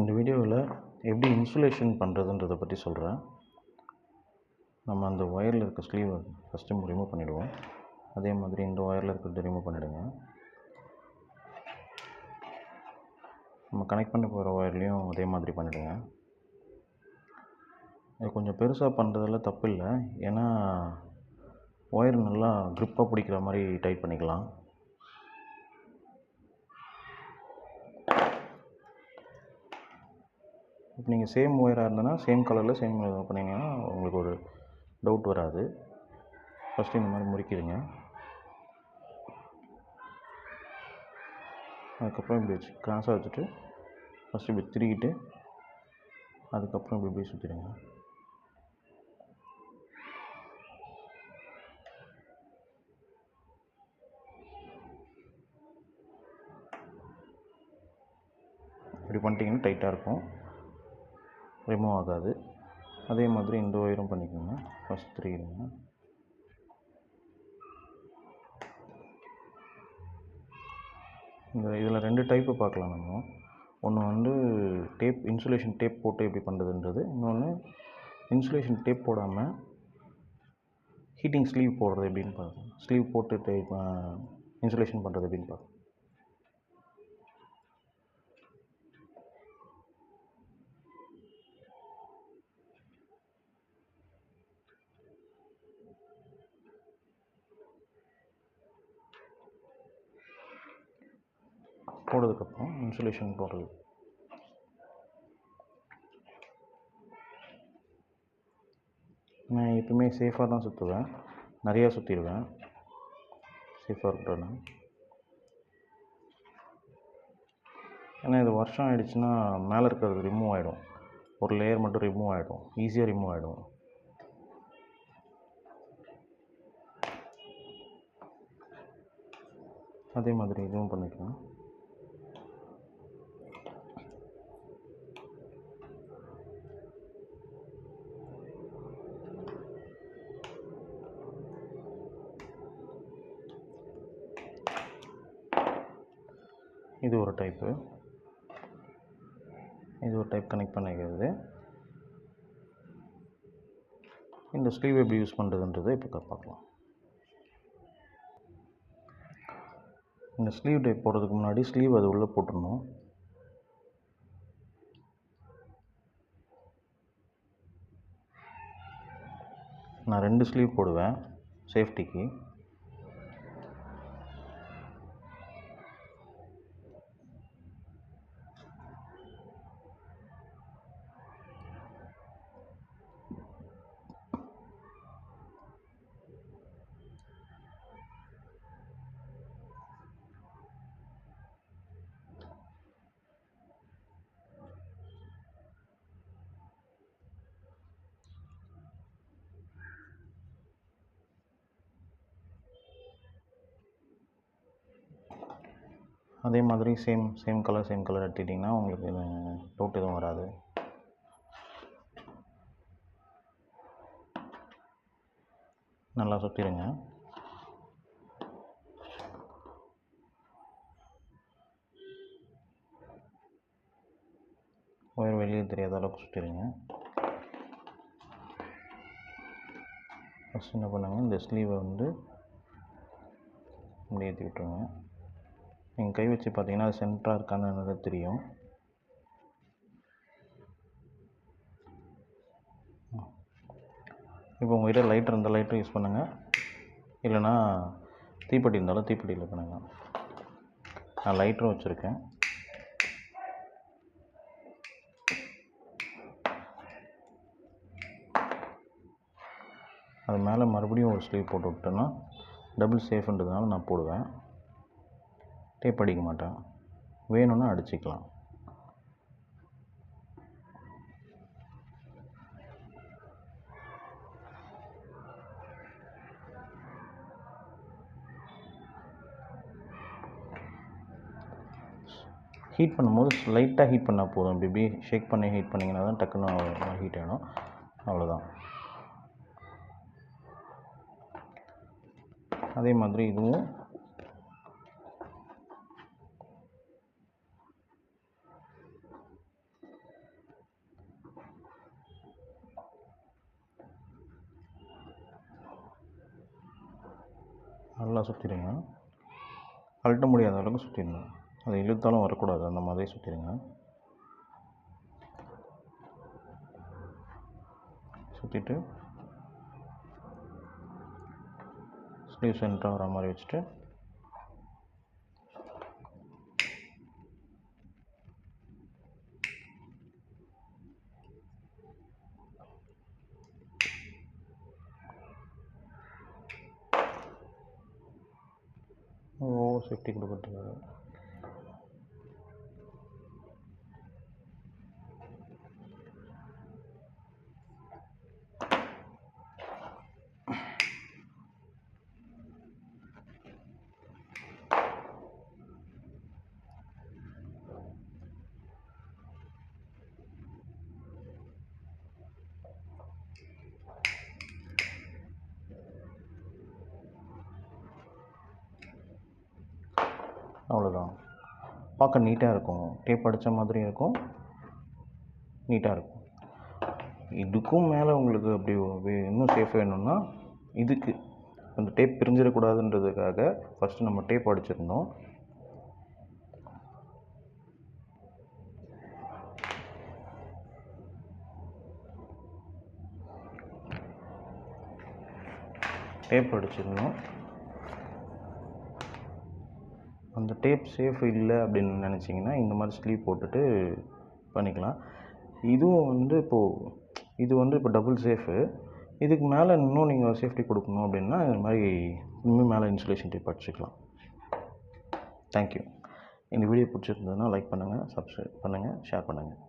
இந்த வீடியோவில் எப்படி இன்சுலேஷன் பண்ணுறதுன்றத பற்றி சொல்கிறேன். நம்ம அந்த ஒயரில் இருக்க ஸ்லீவை ஃபஸ்ட்டு ரிமூவ் பண்ணிவிடுவோம் அதே மாதிரி இந்த ஒயரில் இருக்கிறத ரிமூவ் பண்ணிவிடுங்க நம்ம கனெக்ட் பண்ண போகிற ஒயர்லேயும் அதே மாதிரி பண்ணிவிடுங்க இது கொஞ்சம் பெருசாக பண்ணுறதுல தப்பு இல்லை ஏன்னா ஒயர் நல்லா க்ரிப்பாக பிடிக்கிற மாதிரி டைட் பண்ணிக்கலாம். இப்போ நீங்கள் சேம் ஒயராக இருந்ததுன்னா சேம் கலரில் சேம் பண்ணிங்கன்னா உங்களுக்கு ஒரு டவுட் வராது. ஃபஸ்ட்டு இந்த மாதிரி முறிக்கிடுங்க. அதுக்கப்புறம் இப்படி வச்சு கிராஸாக வச்சுட்டு ஃபஸ்ட்டு இப்படி திருகிட்டு அதுக்கப்புறம் இப்படி இப்படி சுற்றிடுங்க இப்படி பண்ணிட்டீங்கன்னா டைட்டாக இருக்கும். ரிமூவ் ஆகாது. அதே மாதிரி இந்த ஒயரும் பண்ணிக்கோங்க. ஃபஸ்ட் திருகிடுங்க இந்த இதில் ரெண்டு டைப்பு பார்க்கலாம் நம்ம. ஒன்று வந்து டேப் இன்சுலேஷன் டேப் போட்டு எப்படி பண்ணுறதுன்றது இன்னொன்று இன்சுலேஷன் டேப் போடாமல் ஹீட்டிங் ஸ்லீவ் போடுறது எப்படின்னு பார்க்கலாம். ஸ்லீவ் போட்டு டேப் இன்சுலேஷன் பண்ணுறது எப்படின்னு பார்க்கலாம். போனதுக்கப்புறம் இன்சுலேஷன் போடுறது. நான் எப்பவுமே சேஃபாக தான் சுற்றுவேன் நிறையா சுற்றிடுவேன் சேஃபாக இருக்கட்டும்னு. ஏன்னா இது வருஷம் ஆகிடுச்சுன்னா மேலே இருக்கிறது ரிமூவ் ஆகிடும் ஒரு லேயர் மட்டும் ரிமூவ் ஆகிடும் ஈஸியாக ரிமூவ் ஆகிடும் அதே மாதிரி இதுவும் பண்ணிக்கலாம். இது ஒரு டைப்பு இது ஒரு டைப் கனெக்ட் பண்ணிக்கிறது. இந்த ஸ்லீவ் எப்படி யூஸ் பண்ணுறதுன்றதை இப்போ பார்க்கலாம். இந்த ஸ்லீவ் டைப் போடுறதுக்கு முன்னாடி ஸ்லீவ் அது உள்ளே போட்டுடணும். நான் ரெண்டு ஸ்லீவ் போடுவேன் சேஃப்டிக்கு அதே மாதிரி same same colour same colour எடுத்துக்கிட்டிங்கன்னா உங்களுக்கு டவுட் எதுவும் வராது. நல்லா சுற்றிடுங்க ஒயர் வெளியே தெரியாத அளவுக்கு சுற்றிடுங்க ஃபஸ்ட் என்ன பண்ணுங்க இந்த ஸ்லீவை வந்து இப்படி ஏற்றி விட்டுருங்க. நீங்கள் கை வச்சு பார்த்தீங்கன்னா அது சென்டராக இருக்கான்னு தெரியும். இப்போ உங்கள்கிட்ட லைட்டர் இருந்தால் லைட்டர் யூஸ் பண்ணுங்கள் இல்லைனா தீப்பெட்டி இருந்தாலும் தீப்பெட்டியில் பண்ணுங்கள் நான் லைட்டரும் வச்சுருக்கேன். அது மேலே மறுபடியும் ஒரு ஸ்லீவ் போட்டு விட்டேன்னா டபுள் சேஃப்ன்றதுனால நான் போடுவேன். டேப் அடிக்க மாட்டேன். வேணும்னா அடிச்சுக்கலாம். ஹீட் பண்ணும்போது லைட்டாக ஹீட் பண்ணால் போதும். பேபி ஷேக் பண்ணி ஹீட் பண்ணிங்கன்னா தான் டக்குன்னு ஹீட் ஆகிடும் அவ்வளோதான் அதே மாதிரி இதுவும் நல்லா சுற்றிடுங்க அழட்ட முடியாத அளவுக்கு சுற்றிடுங்க அது இழுத்தாலும் வரக்கூடாது. அந்த மாதிரி சுற்றிடுங்க சுற்றிட்டு ஸ்லீவ் சென்டராக வர மாதிரி வச்சுட்டு ஓவர் சேஃப்டி கொடுக்கறதுக்காக அவ்வளோதான் பார்க்க நீட்டாக இருக்கும். டேப் அடித்த மாதிரியும் இருக்கும். நீட்டாக இருக்கும். இதுக்கும் மேலே உங்களுக்கு அப்படி இன்னும் சேஃப் வேணும்னா இதுக்கு. அந்த டேப் பிரிஞ்சிடக்கூடாதுன்றதுக்காக ஃபஸ்ட்டு நம்ம டேப் அடிச்சிருந்தோம் டேப் அடிச்சிருந்தோம் அந்த டேப் சேஃப் இல்லை அப்படின்னு நினச்சிங்கன்னா இந்த மாதிரி ஸ்லீவ் போட்டுட்டு பண்ணிக்கலாம். இதுவும் வந்து இப்போது இது வந்து இப்போ டபுள் சேஃபு இதுக்கு மேலே இன்னும் நீங்கள் சேஃப்டி கொடுக்கணும் அப்படின்னா இது மாதிரி இன்னும் மேலே இன்சுலேஷன் டேப் அடிச்சுக்கலாம். தேங்க்யூ இந்த வீடியோ பிடிச்சிருந்ததுன்னா லைக் பண்ணுங்கள் சப்ஸ்கிரைப் பண்ணுங்கள் ஷேர் பண்ணுங்கள்